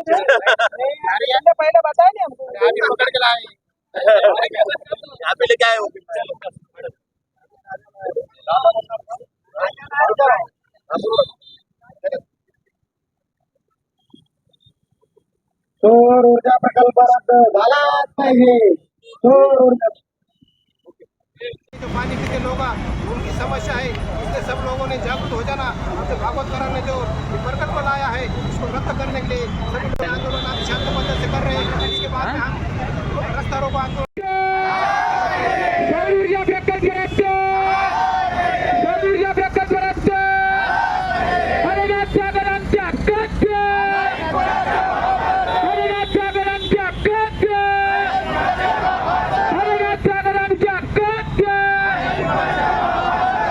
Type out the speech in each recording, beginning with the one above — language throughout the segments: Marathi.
अरे हमने पहले बताया नहीं हमको अभी पकड़ के लाए अभी लेके आए हो सौर ऊर्जा प्रकल्प रद्द झालाच पाहिजे सौर ऊर्जा पानी पीते लोग उनकी समस्या है इसलिए सब लोगों ने जागरूक हो जाना हमसे भागवत करा ने जो ये प्रकल्प लाया है उसको रद्द करने के लिए सभी आंदोलन अभी शांत पद्धति से कर रहे हैं इसके बाद में हम रास्ता रोको आंदोलन सौर ऊर्जा प्रकल्प रद्द सौर ऊर्जा प्रकल्प रद्द हरिनाथ सागरांच्या हक्कात हरिनाथ सागरांच्या हक्कात हरिनाथ सागरांच्या हक्कात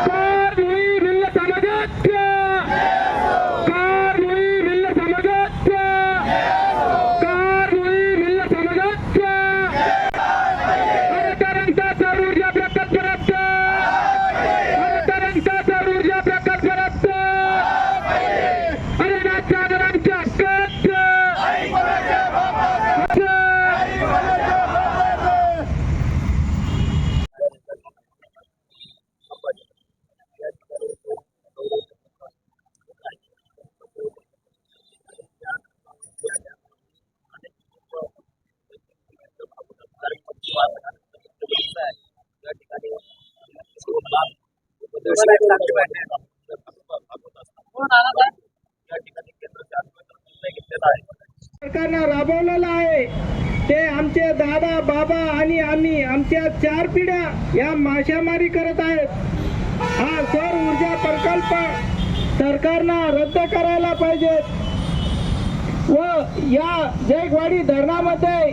कार होई भिल्ल समाजात कार होई भिल्ल समाजात कार होई भिल्ल समाजात अनंतानंता सौर ऊर्जा प्रकल्प रद्द अनंतानंता सौर ऊर्जा प्रकल्प रद्द हरिनाथ सागरांच्या हक्कात सरकारनं राबवलेलं आहे. ते आमचे दादा बाबा आणि आम्ही आमच्या चार पिढ्या या मासेमारी करत आहेत. हा सौर ऊर्जा प्रकल्प सरकारनं रद्द करायला पाहिजे. व या जयगवाडी धरणामध्ये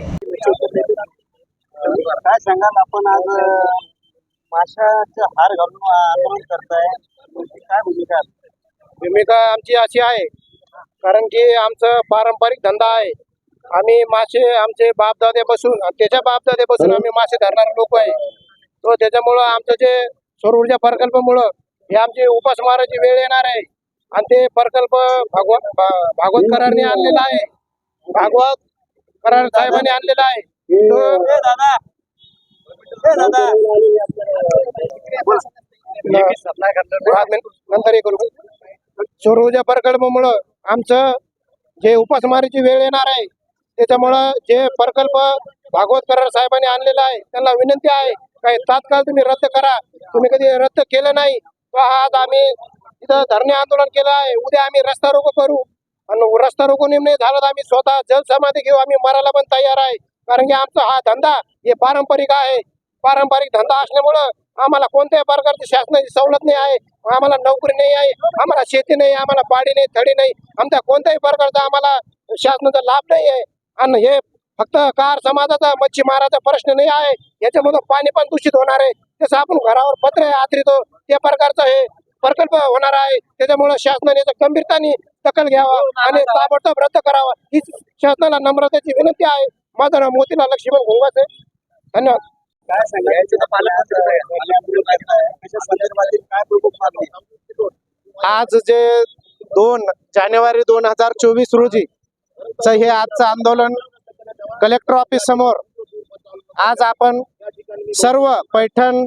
काय सांगाल आपण आज माशाचे हार घालून आंदोलन करताय. तुमची काय भूमिका? भूमिका आमची अशी आहे कारण की आमचं पारंपरिक धंदा आहे. आम्ही मासे आमचे बापदादे बसून आणि त्याच्या बापदादे बसून आम्ही मासे धरणारे लोक आहे. तो त्याच्यामुळं आमचं जे सौर ऊर्जा प्रकल्पामुळं हे आमची उपासमाराची वेळ येणार आहे. आणि ते प्रकल्प भागवत भा- भागवत करारने आणलेला आहे. भागवत करार साहेबांनी आणलेला आहे. तो ए दादा. ए दादा. नंतर हे करू. सौर ऊर्जा प्रकल्पामुळं आमचं जे उपासमारीची वेळ येणार आहे त्याच्यामुळं जे प्रकल्प भागवत करार साहेबांनी आणलेला आहे त्यांना विनंती आहे काही तात्काळ तुम्ही रद्द करा. तुम्ही कधी रद्द केलं नाही तर आज आम्ही इथं धरणे आंदोलन केलं आहे उद्या आम्ही रस्ता रोको करू. आणि रस्ता रोको नाही झालं तर आम्ही स्वतः जलसमाधी घेऊ आम्ही मरायला पण तयार आहे. कारण की आमचा हा धंदा हे पारंपरिक आहे. पारंपरिक धंदा असल्यामुळं आम्हाला कोणत्याही प्रकारची शासनाची सवलत नाही आहे. आम्हाला नोकरी नाही आहे. आम्हाला शेती नाही आम्हाला पाडी नाही थडी नाही. आमच्या कोणत्याही प्रकारचा आम्हाला शासनाचा लाभ नाही आहे. आणि हे फक्त कार समाजाचा मच्छीमाराचा प्रश्न नाही आहे. याच्यामधून पाणी पण दूषित होणार आहे. जसं आपण घरावर पत्र आतरितो त्या प्रकारचं हे प्रकल्प होणार आहे. त्याच्यामुळे शासनाने याचा गंभीरताने दखल घ्यावा आणि ताबडतोब रद्द करावा. ही शासनाला नम्रतेची विनंती आहे. माझं नाव मोतीलाल लक्ष्मण घोंगाच आहे धन्यवाद. काय आज जे दोन जानेवारी दोन हजार चोवीस रोजी च हे आजचं आंदोलन कलेक्टर ऑफिस समोर आज आपण सर्व पैठण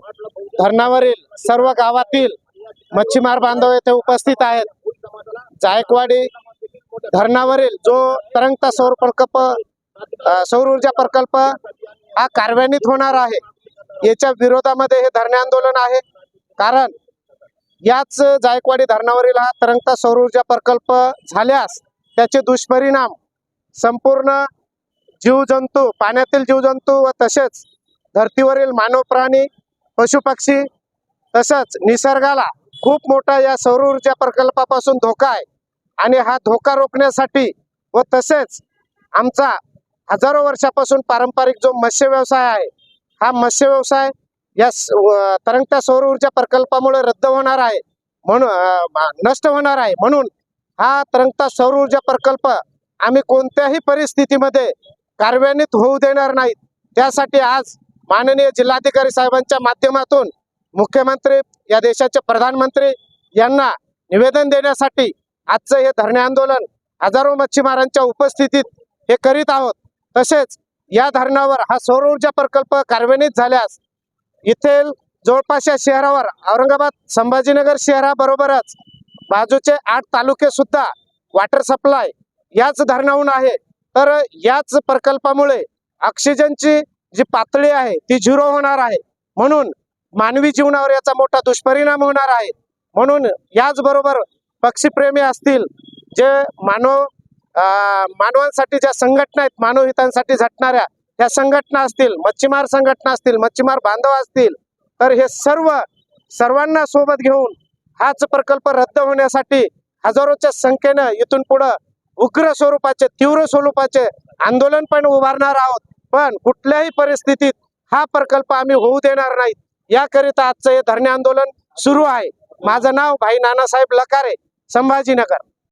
धरणावरील सर्व गावातील मच्छीमार बांधव येथे उपस्थित आहेत. जायकवाडी धरणावरील जो तरंगता सौर प्रकल्प सौर ऊर्जा प्रकल्प हा कार्यान्वित होणार आहे. याच्या विरोधामध्ये हे धरणे आंदोलन आहे. कारण याच जायकवाडी धरणावरील हा तरंगता सौर ऊर्जा प्रकल्प झाल्यास त्याचे दुष्परिणाम संपूर्ण जीवजंतू पाण्यातील जीवजंतू व तसेच धर्तीवरील मानव प्राणी पशुपक्षी तसंच निसर्गाला खूप मोठा या सौर ऊर्जा प्रकल्पापासून धोका आहे. आणि हा धोका रोखण्यासाठी व तसेच आमचा हजारो वर्षापासून पारंपरिक जो मत्स्य व्यवसाय आहे हा मत्स्य व्यवसाय या तरंगत्या सौर ऊर्जा प्रकल्पामुळे रद्द होणार आहे. म्हणून नष्ट होणार आहे. म्हणून हा तरंगता सौर ऊर्जा प्रकल्प आम्ही कोणत्याही परिस्थितीमध्ये कार्यान्वित होऊ देणार नाहीत. त्यासाठी आज माननीय जिल्हाधिकारी साहेबांच्या माध्यमातून मुख्यमंत्री या देशाचे प्रधानमंत्री यांना निवेदन देण्यासाठी आजचं हे धरणे आंदोलन हजारो मच्छीमारांच्या उपस्थितीत हे करीत आहोत. तसेच या धरणावर हा सौर ऊर्जा प्रकल्प कार्यान्वित झाल्यास येथील जवळपासच्या शहरावर औरंगाबाद संभाजीनगर शहराबरोबरच बाजूचे आठ तालुके सुद्धा वॉटर सप्लाय याच धरणाहून आहे. तर याच प्रकल्पामुळे ऑक्सिजनची जी पातळी आहे ती झिरो होणार आहे. म्हणून मानवी जीवनावर याचा मोठा दुष्परिणाम होणार आहे. म्हणून याचबरोबर पक्षीप्रेमी असतील जे मानव मानवांसाठी ज्या संघटना आहेत मानव हितांसाठी झटणाऱ्या त्या संघटना असतील मच्छीमार संघटना असतील मच्छीमार बांधव असतील तर हे सर्व सर्वांना सोबत घेऊन हाच प्रकल्प रद्द होण्यासाठी हजारोच्या संख्येनं इथून पुढं उग्र स्वरूपाचे तीव्र स्वरूपाचे आंदोलन पण उभारणार आहोत. पण कुठल्याही परिस्थितीत हा प्रकल्प आम्ही होऊ देणार नाही. याकरिता आजचं हे धरणे आंदोलन सुरू आहे. माझं नाव भाई नानासाहेब लकारे संभाजीनगर.